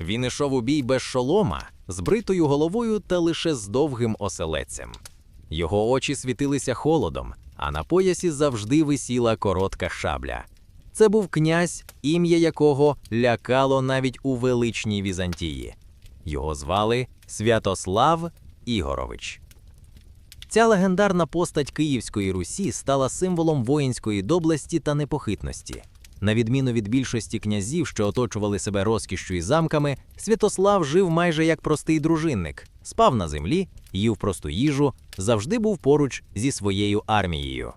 Він ішов у бій без шолома, з бритою головою та лише з довгим оселецем. Його очі світилися холодом, а на поясі завжди висіла коротка шабля. Це був князь, ім'я якого лякало навіть у величній Візантії. Його звали Святослав Ігорович. Ця легендарна постать Київської Русі стала символом воїнської доблесті та непохитності. На відміну від більшості князів, що оточували себе розкішшю і замками, Святослав жив майже як простий дружинник, спав на землі, їв просту їжу, завжди був поруч зі своєю армією.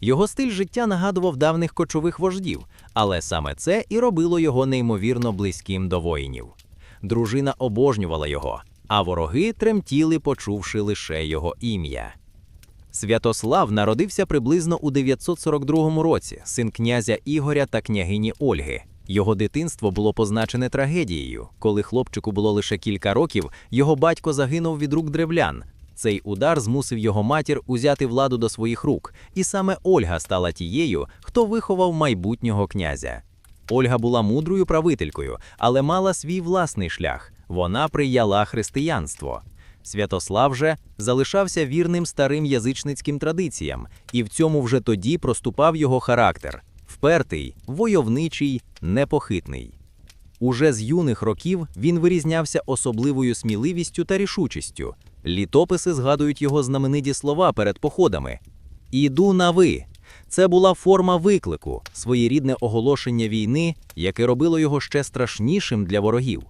Його стиль життя нагадував давних кочових вождів, але саме це і робило його неймовірно близьким до воїнів. Дружина обожнювала його, а вороги тремтіли, почувши лише його ім'я. Святослав народився приблизно у 942 році, син князя Ігоря та княгині Ольги. Його дитинство було позначене трагедією. Коли хлопчику було лише кілька років, його батько загинув від рук древлян. Цей удар змусив його матір узяти владу до своїх рук, і саме Ольга стала тією, хто виховав майбутнього князя. Ольга була мудрою правителькою, але мала свій власний шлях. Вона прияла християнство. Святослав же залишався вірним старим язичницьким традиціям, і в цьому вже тоді проступав його характер впертий, войовничий, непохитний. Уже з юних років він вирізнявся особливою сміливістю та рішучістю. Літописи згадують його знамениті слова перед походами: Іду на ви. Це була форма виклику, своєрідне оголошення війни, яке робило його ще страшнішим для ворогів.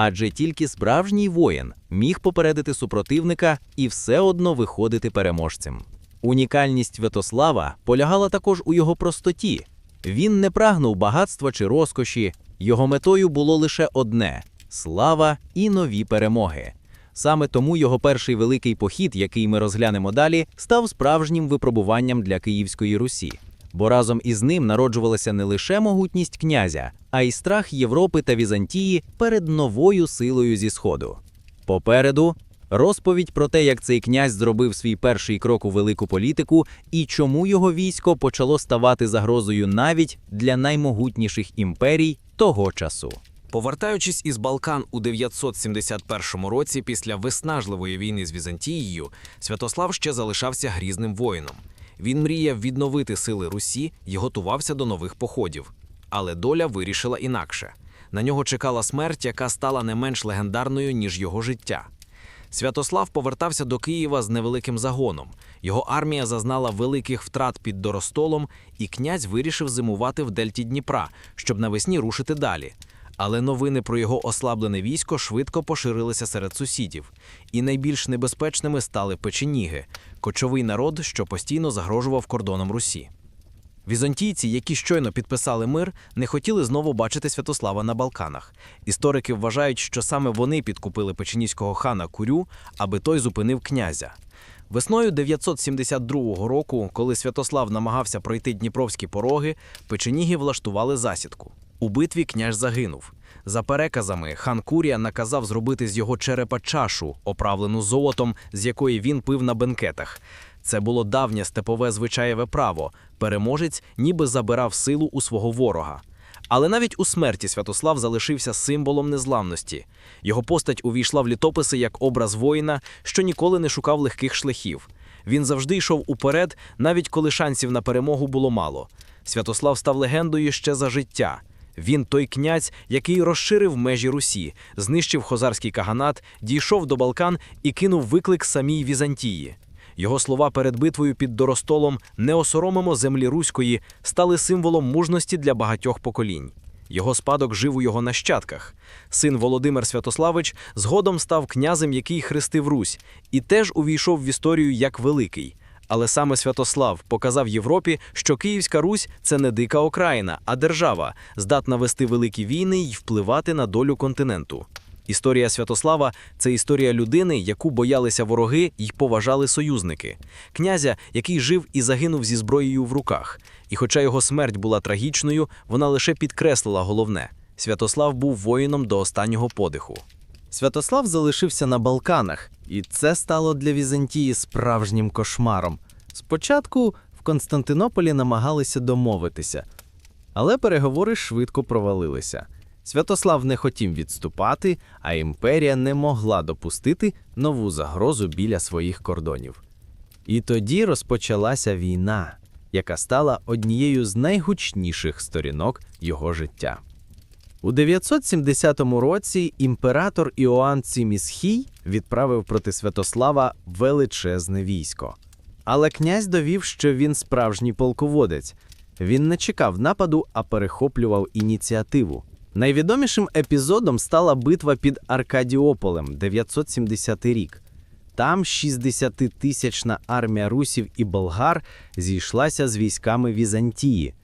Адже тільки справжній воїн міг попередити супротивника і все одно виходити переможцем. Унікальність Святослава полягала також у його простоті. Він не прагнув багатства чи розкоші, його метою було лише одне слава і нові перемоги. Саме тому його перший великий похід, який ми розглянемо далі, став справжнім випробуванням для Київської Русі. Бо разом із ним народжувалася не лише могутність князя, а й страх Європи та Візантії перед новою силою зі Сходу. Попереду розповідь про те, як цей князь зробив свій перший крок у велику політику і чому його військо почало ставати загрозою навіть для наймогутніших імперій того часу. Повертаючись із Балкан у 971 році після виснажливої війни з Візантією, Святослав ще залишався грізним воїном. Він мріяв відновити сили Русі і готувався до нових походів. Але доля вирішила інакше. На нього чекала смерть, яка стала не менш легендарною, ніж його життя. Святослав повертався до Києва з невеликим загоном. Його армія зазнала великих втрат під Доростолом, і князь вирішив зимувати в дельті Дніпра, щоб навесні рушити далі. Але новини про його ослаблене військо швидко поширилися серед сусідів, і найбільш небезпечними стали печеніги кочовий народ, що постійно загрожував кордоном Русі. Візантійці, які щойно підписали мир, не хотіли знову бачити Святослава на Балканах. Історики вважають, що саме вони підкупили печеніського хана Курю, аби той зупинив князя. Весною 972 року, коли Святослав намагався пройти дніпровські пороги, печеніги влаштували засідку. У битві князь загинув. За переказами, хан Курія наказав зробити з його черепа чашу, оправлену золотом, з якої він пив на бенкетах. Це було давнє степове звичаєве право. Переможець ніби забирав силу у свого ворога. Але навіть у смерті Святослав залишився символом незламності. Його постать увійшла в літописи як образ воїна, що ніколи не шукав легких шляхів. Він завжди йшов уперед, навіть коли шансів на перемогу було мало. Святослав став легендою ще за життя. Він той князь, який розширив межі Русі, знищив хозарський каганат, дійшов до Балкан і кинув виклик самій Візантії. Його слова перед битвою під Доростолом не осоромимо землі руської стали символом мужності для багатьох поколінь. Його спадок жив у його нащадках. Син Володимир Святославич згодом став князем, який хрестив Русь, і теж увійшов в історію як великий. Але саме Святослав показав Європі, що Київська Русь це не дика окраїна, а держава, здатна вести великі війни й впливати на долю континенту. Історія Святослава це історія людини, яку боялися вороги й поважали союзники, князя, який жив і загинув зі зброєю в руках. І хоча його смерть була трагічною, вона лише підкреслила головне: Святослав був воїном до останнього подиху. Святослав залишився на Балканах, і це стало для Візантії справжнім кошмаром. Спочатку в Константинополі намагалися домовитися, але переговори швидко провалилися. Святослав не хотів відступати, а імперія не могла допустити нову загрозу біля своїх кордонів. І тоді розпочалася війна, яка стала однією з найгучніших сторінок його життя. У 970 році імператор Іоанн Цимісхій відправив проти Святослава величезне військо. Але князь довів, що він справжній полководець. Він не чекав нападу, а перехоплював ініціативу. Найвідомішим епізодом стала битва під Аркадіополем 970 рік. Там 60-тисячна армія русів і болгар зійшлася з військами Візантії.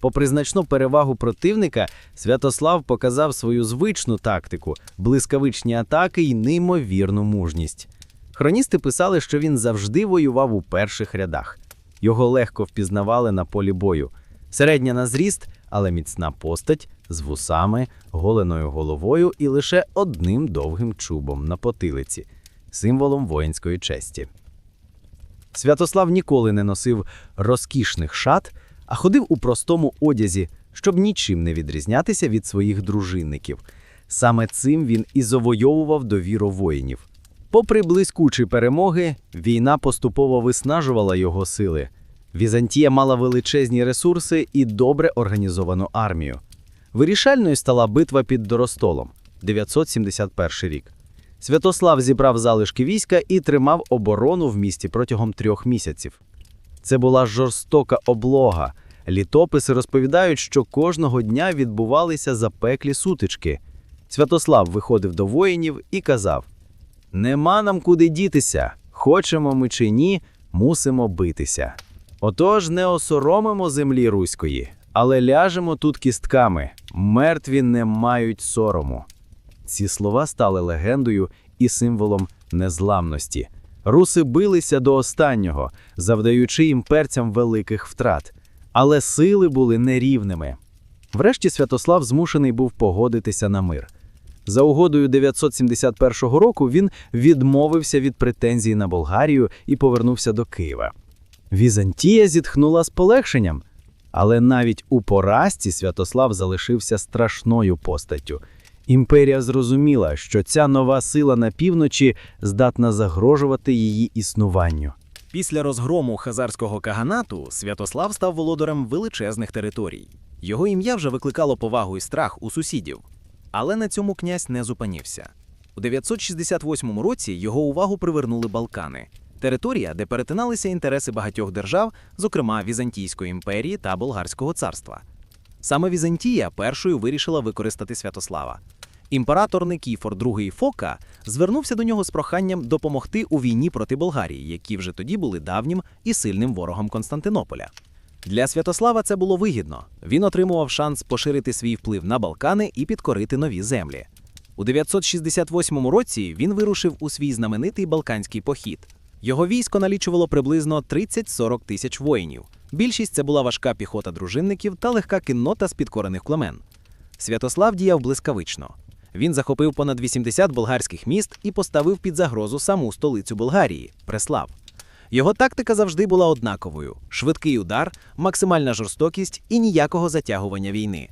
Попри значну перевагу противника, Святослав показав свою звичну тактику, блискавичні атаки і неймовірну мужність. Хроністи писали, що він завжди воював у перших рядах. Його легко впізнавали на полі бою. Середня на зріст, але міцна постать з вусами, голеною головою і лише одним довгим чубом на потилиці, символом воїнської честі. Святослав ніколи не носив розкішних шат, а ходив у простому одязі, щоб нічим не відрізнятися від своїх дружинників. Саме цим він і завойовував довіру воїнів. Попри блискучі перемоги, війна поступово виснажувала його сили. Візантія мала величезні ресурси і добре організовану армію. Вирішальною стала битва під Доростолом 971 рік. Святослав зібрав залишки війська і тримав оборону в місті протягом трьох місяців. Це була жорстока облога. Літописи розповідають, що кожного дня відбувалися запеклі сутички. Святослав виходив до воїнів і казав: Нема нам куди дітися, хочемо ми чи ні, мусимо битися. Отож не осоромимо землі руської, але ляжемо тут кістками, мертві не мають сорому. Ці слова стали легендою і символом незламності. Руси билися до останнього, завдаючи імперцям великих втрат, але сили були нерівними. Врешті Святослав змушений був погодитися на мир. За угодою 971 року він відмовився від претензій на Болгарію і повернувся до Києва. Візантія зітхнула з полегшенням, але навіть у поразці Святослав залишився страшною постаттю. Імперія зрозуміла, що ця нова сила на півночі здатна загрожувати її існуванню. Після розгрому хазарського каганату Святослав став володарем величезних територій. Його ім'я вже викликало повагу і страх у сусідів. Але на цьому князь не зупинився. У 968 році його увагу привернули Балкани територія, де перетиналися інтереси багатьох держав, зокрема Візантійської імперії та Болгарського царства. Саме Візантія першою вирішила використати Святослава. Імператор Никіфор II Фока звернувся до нього з проханням допомогти у війні проти Болгарії, які вже тоді були давнім і сильним ворогом Константинополя. Для Святослава це було вигідно. Він отримував шанс поширити свій вплив на Балкани і підкорити нові землі. У 968 році він вирушив у свій знаменитий Балканський похід. Його військо налічувало приблизно 30-40 тисяч воїнів. Більшість це була важка піхота дружинників та легка кіннота з підкорених племен. Святослав діяв блискавично. Він захопив понад 80 болгарських міст і поставив під загрозу саму столицю Болгарії Преслав. Його тактика завжди була однаковою: швидкий удар, максимальна жорстокість і ніякого затягування війни.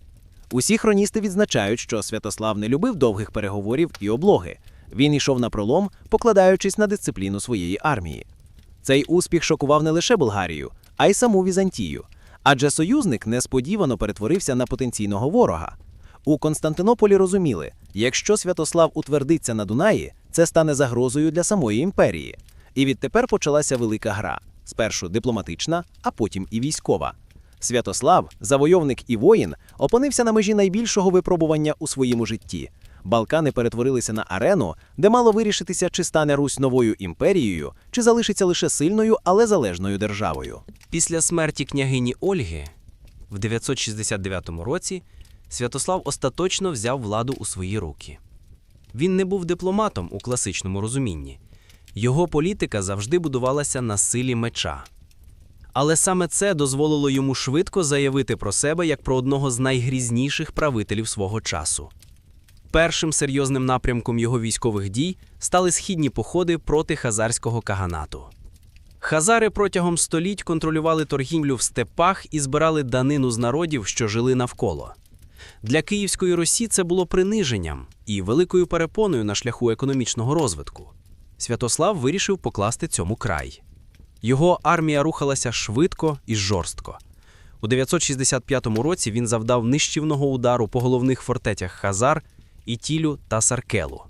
Усі хроністи відзначають, що Святослав не любив довгих переговорів і облоги. Він йшов на пролом, покладаючись на дисципліну своєї армії. Цей успіх шокував не лише Болгарію, а й саму Візантію. Адже союзник несподівано перетворився на потенційного ворога. У Константинополі розуміли, якщо Святослав утвердиться на Дунаї, це стане загрозою для самої імперії. І відтепер почалася велика гра: спершу дипломатична, а потім і військова. Святослав, завойовник і воїн, опинився на межі найбільшого випробування у своєму житті. Балкани перетворилися на арену, де мало вирішитися, чи стане Русь новою імперією, чи залишиться лише сильною, але залежною державою. Після смерті княгині Ольги в 969 році Святослав остаточно взяв владу у свої руки. Він не був дипломатом у класичному розумінні. Його політика завжди будувалася на силі меча. Але саме це дозволило йому швидко заявити про себе як про одного з найгрізніших правителів свого часу. Першим серйозним напрямком його військових дій стали східні походи проти хазарського каганату. Хазари протягом століть контролювали торгівлю в степах і збирали данину з народів, що жили навколо. Для Київської Русі це було приниженням і великою перепоною на шляху економічного розвитку. Святослав вирішив покласти цьому край. Його армія рухалася швидко і жорстко. У 965 році він завдав нищівного удару по головних фортецях Хазар, Ітілю та Саркелу.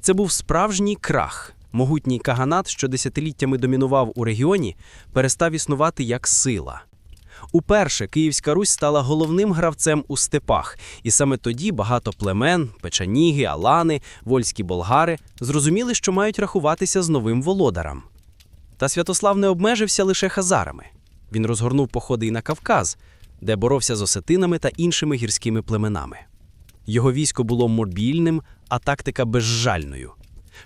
Це був справжній крах. Могутній каганат, що десятиліттями домінував у регіоні, перестав існувати як сила. Уперше Київська Русь стала головним гравцем у степах, і саме тоді багато племен, печаніги, алани, вольські болгари зрозуміли, що мають рахуватися з новим володарем. Та Святослав не обмежився лише хазарами. Він розгорнув походи й на Кавказ, де боровся з осетинами та іншими гірськими племенами. Його військо було мобільним, а тактика безжальною.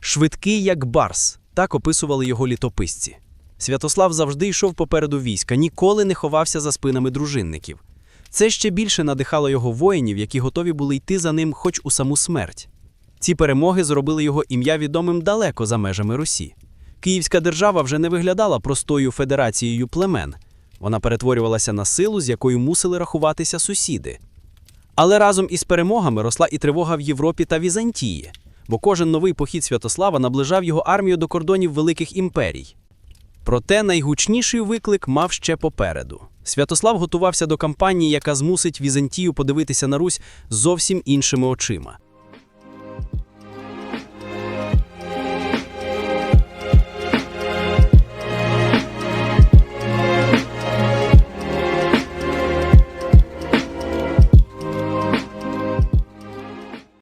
Швидкий, як барс, так описували його літописці. Святослав завжди йшов попереду війська, ніколи не ховався за спинами дружинників. Це ще більше надихало його воїнів, які готові були йти за ним хоч у саму смерть. Ці перемоги зробили його ім'я відомим далеко за межами Русі. Київська держава вже не виглядала простою федерацією племен. Вона перетворювалася на силу, з якою мусили рахуватися сусіди. Але разом із перемогами росла і тривога в Європі та Візантії, бо кожен новий похід Святослава наближав його армію до кордонів великих імперій. Проте найгучніший виклик мав ще попереду. Святослав готувався до кампанії, яка змусить Візантію подивитися на Русь зовсім іншими очима.